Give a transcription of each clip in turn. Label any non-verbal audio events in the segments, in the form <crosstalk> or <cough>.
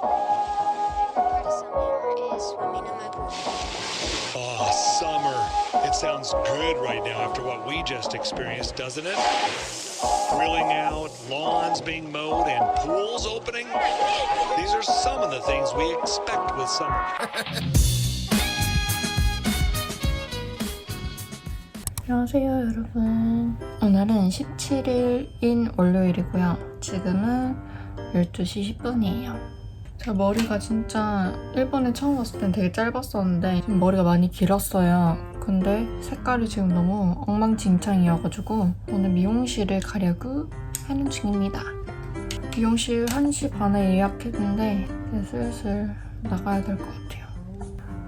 Oh, summer. It sounds good right now after what we just experienced, doesn't it? Grilling out, lawns being mowed, and pools opening. These are some of the things we expect with summer. 안녕하세요 여러분 오늘은 17일인 월요일이고요 지금은 12시 10분이에요 제가 머리가 진짜 일본에 처음 왔을 땐 되게 짧았었는데 지금 머리가 많이 길었어요. 근데 색깔이 지금 너무 엉망진창이어가지고 오늘 미용실을 가려고 하는 중입니다. 미용실 1시 반에 예약했는데 슬슬 나가야 될 것 같아요.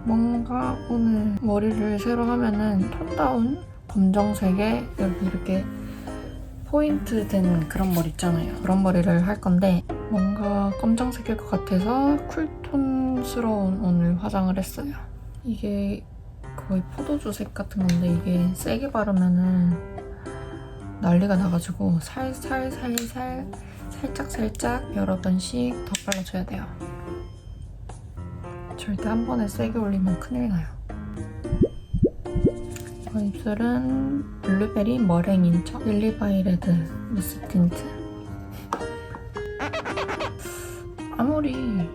뭔가 오늘 머리를 새로 하면은 톤다운 검정색에 여기 이렇게 포인트 된 그런 머리 있잖아요. 그런 머리를 할 건데 뭔가 검정색일 것 같아서 쿨톤스러운 오늘 화장을 했어요. 이게 거의 포도주색 같은 건데 이게 세게 바르면은 난리가 나가지고 살살살살 살짝 살짝 여러 번씩 더 발라줘야 돼요. 절대 한 번에 세게 올리면 큰일 나요. 이번 입술은 블루베리 머랭인 척 릴리바이레드 무스 틴트 아무리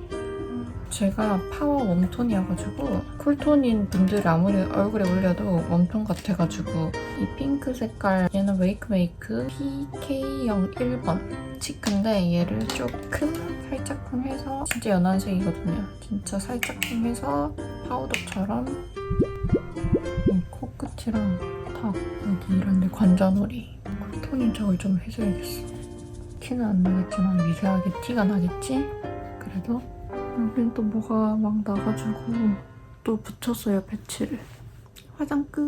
제가 파워 웜톤이어가지고 쿨톤인 분들이 아무리 얼굴에 올려도 웜톤 같아가지고 이 핑크 색깔 얘는 웨이크메이크 PK01번 치크인데 얘를 조금 살짝쿵 해서 진짜 연한 색이거든요 진짜 살짝쿵 해서 파우더처럼 이 코끝이랑 턱 여기 이런데 관자놀이 쿨톤인 척을 좀 해줘야겠어 티는 안 나겠지만 미세하게 티가 나겠지? 그래도 여긴 또 뭐가 막 나가지고 또 붙였어요 배치를 화장 끝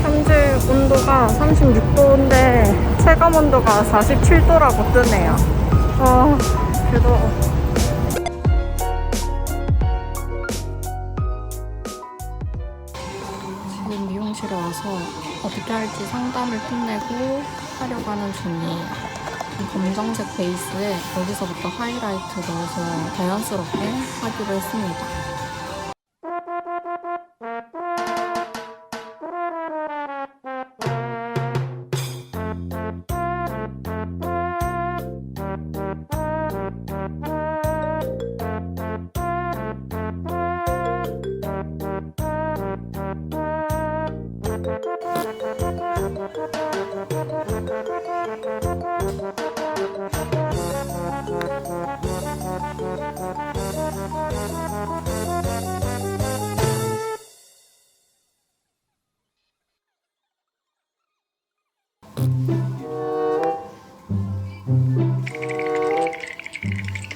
현재 온도가 36도인데 체감 온도가 47도라고 뜨네요. 아, 그래도 미용실에 와서 어떻게 할지 상담을 끝내고 하려고 하는 중이에요. 이 검정색 베이스에 여기서부터 하이라이트 넣어서 자연스럽게 하기로 했습니다.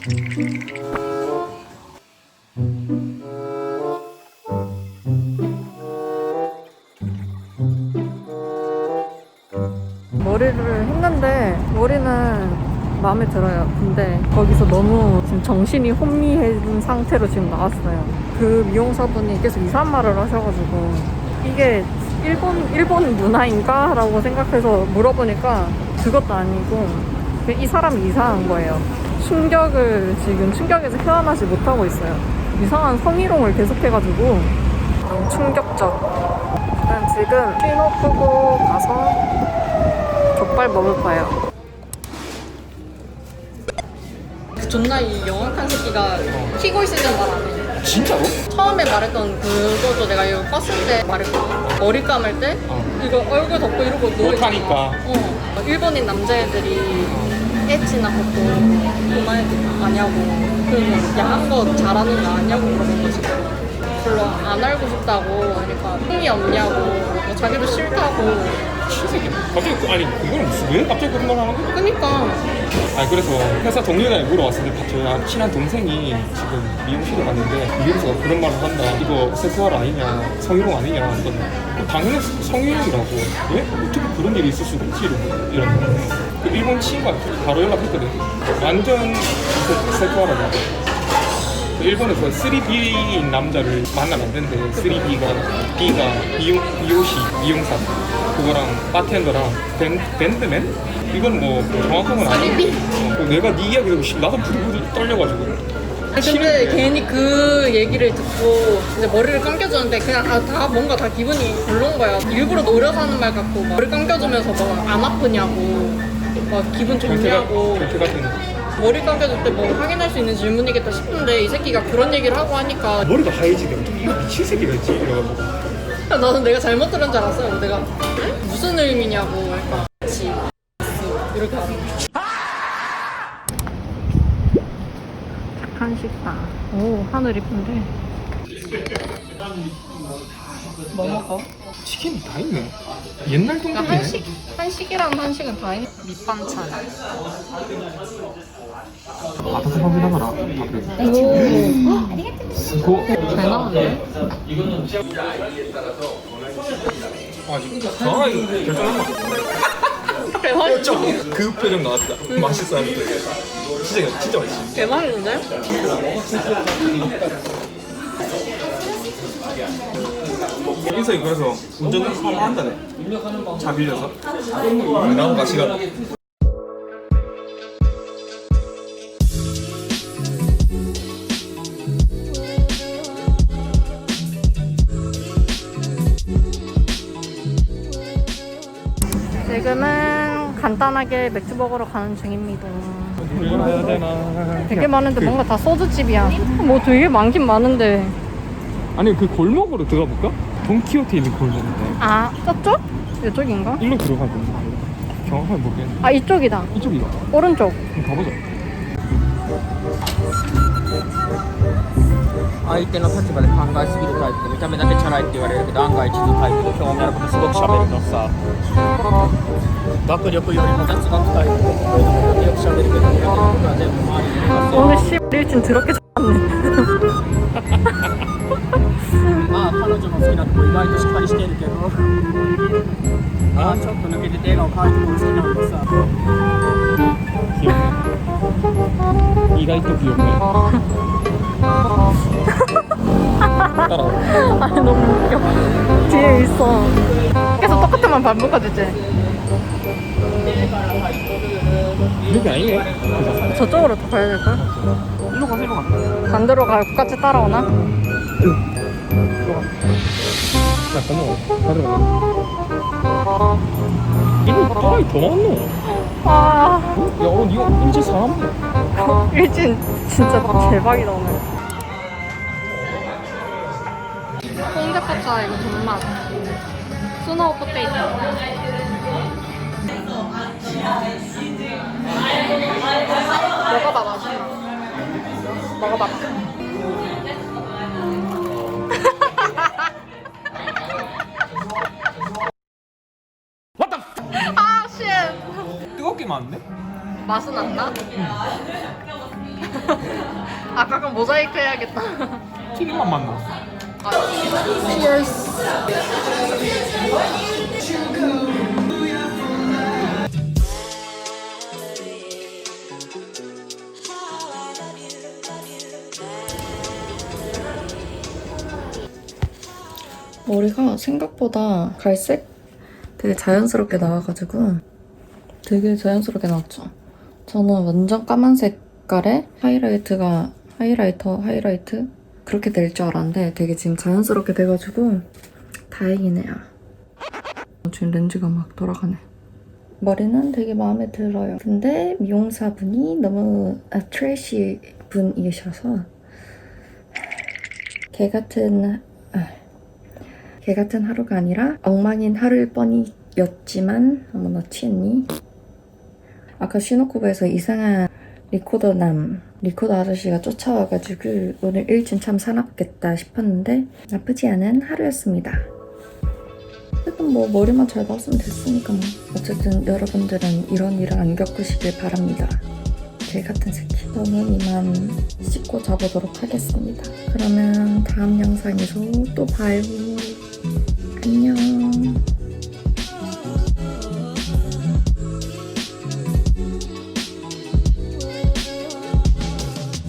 머리를 정신이 혼미해진 상태로 지금 나왔어요. 그 미용사분이 계속 이상한 말을 하셔가지고 이게 일본 일본 문화인가? 라고 생각해서 물어보니까 그것도 아니고 그이 사람이 이상한 거예요. 충격을 지금 충격에서 헤어나지 못하고 있어요. 이상한 성희롱을 계속해가지고 너무 충격적. 일단 지금 쉬노 푸고 가서 족발 먹을 거예요. 존나 이 영악한 새끼가 키고 있으면 말 안 해. 진짜로? 처음에 말했던 그것도 내가 이거 껐을 때 말했거든. 머리 감을 때 어. 이거 얼굴 덮고 이러고 누워 못하니까. 어. 일본인 남자애들이 엣지나 걷고 그만해도 아냐고 그리고 야한 거 잘하는 거 아냐고 물어본 거지. 별로 안 알고 싶다고 그러니까 흥이 없냐고 뭐 자기도 싫다고 신세계. 갑자기 그- 아니 그거는 무슨 왜 갑자기 그런 말 하는 거야? 그니까 아니 그래서 회사 동료가 물어봤는데 저희 친한 동생이 지금 미용실에 갔는데 미용사가 그런 말을 한다. 이거 세수할 아니냐, 성희롱 아니냐 했더니 당연히 성희롱이라고. 왜? 어떻게 그런 일이 있을 수가 있지? 이러고 이런 거. 그 일본 친구가 바로 연락했거든. 완전 세수하라고. 그 일본에서 3B인 남자를 만나면 안 된대. 3B가 B가 미용, 미용시, 미용사 그거랑 바텐더랑 밴, 밴드맨? 이건 뭐 정확한 건 아닌데 어, 내가 네 이야기 듣고 씨, 나도 부들부들 떨려가지고 근데 싫은데. 괜히 그 얘기를 듣고 이제 머리를 감겨주는데 그냥 아, 다 뭔가 다 기분이 별론 거야. 일부러 노려서 하는 말 같고 막 머리 감겨주면서 막 안 아프냐고 막 기분 좋냐고 변태 같은 머리 감겨줄 때 뭐 확인할 수 있는 질문이겠다 싶은데 이 새끼가 그런 얘기를 하고 하니까 머리가 하얘지게 이거 미친 새끼겠지 이래가지고 나는 내가 잘못 들은 줄 알았어요. 내가 응? 무슨 의미냐고 그러니까 그치 이렇게 하는. 착한 식당. 오, 하늘 이쁜데. 뭐 먹어? 치킨이 다 있네 옛날 그러니까 동네네 한식 한식이랑 한식은 다 있는 밑반찬. 바삭바삭 하더라 밥을 오. 수고 잘 나왔네. 아직 정확하게 결정한 거 대박인데? 그 표정 나왔다 맛있어 진짜 진짜 맛있어 대박인데? 인석이 그래서 운전 한다네 차 빌려서 나랑 같이 가 지금은 간단하게 맥주 먹으러 가는 중입니다. 되게 많은데 뭔가 다 소주집이야. 뭐 되게 많긴 많은데. 아니 그 골목으로 들어가 볼까? 돈키호테 있는 골목인데 아, 저쪽? 이쪽인가? 일로 되는데 정확하게 모르겠는데 아, 이쪽이다. 이쪽이다 오른쪽. 그럼 가보자 相手の立場で考えすぎるタイプで見た目だけチャラいって言われるけど案外地図タイプで興味あることすごく喋るのさ。学力よりも雑学タイプでこういうこよく喋るけどやってことは全部周りに言い。まあ彼女の好きなとこ意外としっかりしてるけど。ああちょっと抜けてて笑顔変えても好きなのさ。<laughs> 意外と記憶 말 반복해주지. 이렇게 아니네 저쪽으로 더 가야 될걸? 일로 가서 일로 가 반대로 가, 같이 따라오나? 자, 건너가. 가들어가. 이거 또라이 더 많노? 아, 어? 야, 오늘 이거 인지 사람 <laughs> 일진 진짜 대박이다, 오늘. 홍대파차 이거 존맛. 스노우 포테이토. 먹어봐 맛있어. 먹어봐. 아 쉣. 뜨겁게 많은데? 맛은 안 나? 아까 건 모자이크 해야겠다. 튀김만 맛나. 머리가 생각보다 갈색? 되게 자연스럽게 나와가지고 되게 자연스럽게 나왔죠. 저는 완전 까만 색깔에 하이라이트가 하이라이터, 하이라이트 그렇게 될 줄 알았는데 되게 지금 자연스럽게 돼가지고 다행이네요. 지금 렌즈가 막 돌아가네. 머리는 되게 마음에 들어요. 근데 미용사분이 너무 아, 트래시 분이셔서 개 같은 아, 개 같은 하루가 아니라 엉망인 하루일 뻔이었지만 어머나 취했니? 아까 시노쿠버에서 이상한 리코더남 리코더 아저씨가 쫓아와가지고 오늘 일진 참 사납겠다 싶었는데 나쁘지 않은 하루였습니다. 어쨌든 뭐 머리만 잘 나왔으면 됐으니까 뭐 어쨌든 여러분들은 이런 일을 안 겪으시길 바랍니다. 개 같은 새끼. 저는 이만 씻고 자보도록 하겠습니다. 그러면 다음 영상에서 또 봐요. 안녕.